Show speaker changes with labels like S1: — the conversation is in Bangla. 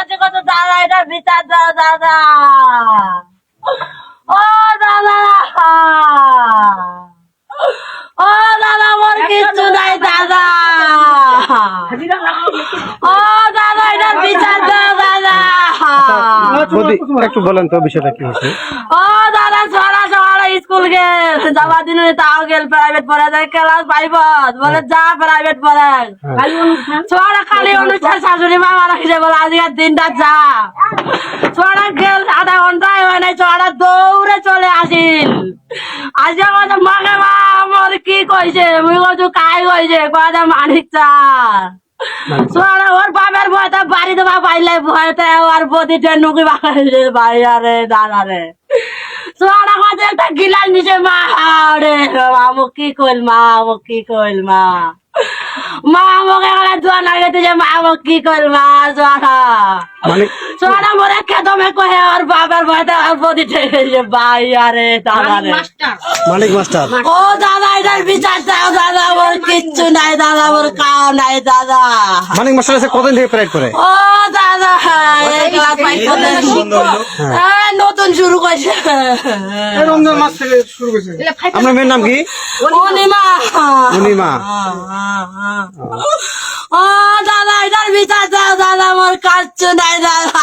S1: কাছে কত দাদা এটা বিচার দাও দাদা। ও দাদা। ও দাদা মোর কিচ্ছু নাই দাদা। ও দাদা এটার বিচার দাও দাদা।
S2: একটু বলেন তো বিষয়টা কি হয়েছে?
S1: ও দাদা ছড়া দিন তাও গেল প্রাইভেট পড়ে যায় ক্লাস বলে যা প্রাইভেট পড়ে ছড়া খালি অনুষ্ঠান শাশুড়ি মা মারা খেয়ে বলে আজকের দিনটা যা। ছড়া গেল আধা ঘন্টায় হয় নাই ছড়া দৌড়ে চলে আসিল। আজকে কথা মাকে মা আমার কি কইছে? মুই কইছু কাই কইছে? কথা মানিক চা। সোনা ওর বাবার ভয়তে বাড়ি দেবা পাইলে ভয়তে আর বদিতে নুকি বাড়ি ভাই আরে দাদা রে। গিলাস নিচে মা রে আমু কি কইল মা আমু কি কইল মা? মা আমাকে এখানে দোয়া লাগাইতে যে মা আমু কি কইল মা সোনা
S2: মানে
S1: সোনা মরে খেদমে কহে আর বাবার ভয়তে আর বদিতে যে ভাই আরে দাদা রে।
S2: মালিক মাস্টার।
S1: ও দাদা এটার বিচার চাও দাদা ওর কিচ্ছু নাই দাদা ওর খাওয়া নাই দাদা।
S2: মালিক মাস্টার এসে কতদিন থেকে প্যারেড করে?
S1: ও নতুন শুরু করছে।
S3: রমজান মাস থেকে শুরু করছে।
S2: আপনার মেয়ের নাম কি?
S1: অনিমা।
S2: অনিমা।
S1: ও দাদা এটার বিচার দাও দাদা মোর কাজ নাই দাদা